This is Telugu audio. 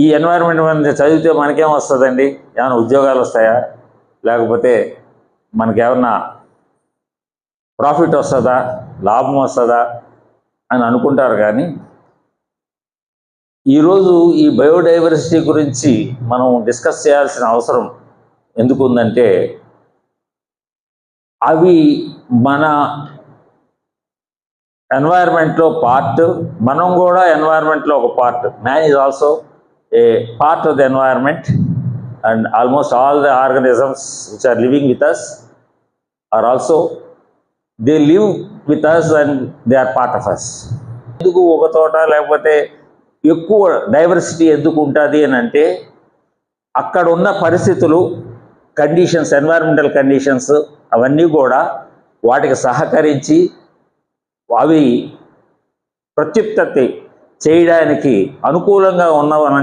ఈ ఎన్వైరన్మెంట్ మీద చదివితే మనకేం వస్తుందండి? ఏమైనా ఉద్యోగాలు వస్తాయా? లేకపోతే మనకేమన్నా ప్రాఫిట్ వస్తుందా? లాభం వస్తుందా? అని అనుకుంటారు కానీ ఈరోజు ఈ బయోడైవర్సిటీ గురించి మనం డిస్కస్ చేయాల్సిన అవసరం ఎందుకు ఉందంటే అవి మన ఎన్వైర్న్మెంట్లో పార్ట్ మనం కూడా ఎన్వైర్న్మెంట్లో ఒక part man is also a part of the environment and almost all the organisms which are living with us are also they live with us and they are part of us ఎందుకు ఒక తోట లేకపోతే ఎక్కువ డైవర్సిటీ ఎందుకు ఉంటుంది అని అంటే అక్కడ ఉన్న పరిస్థితులు కండిషన్స్ ఎన్వైరన్మెంటల్ కండిషన్స్ అవన్నీ కూడా వాటికి సహకరించి అవి ప్రత్యుత్పత్తి చేయడానికి అనుకూలంగా ఉన్నవన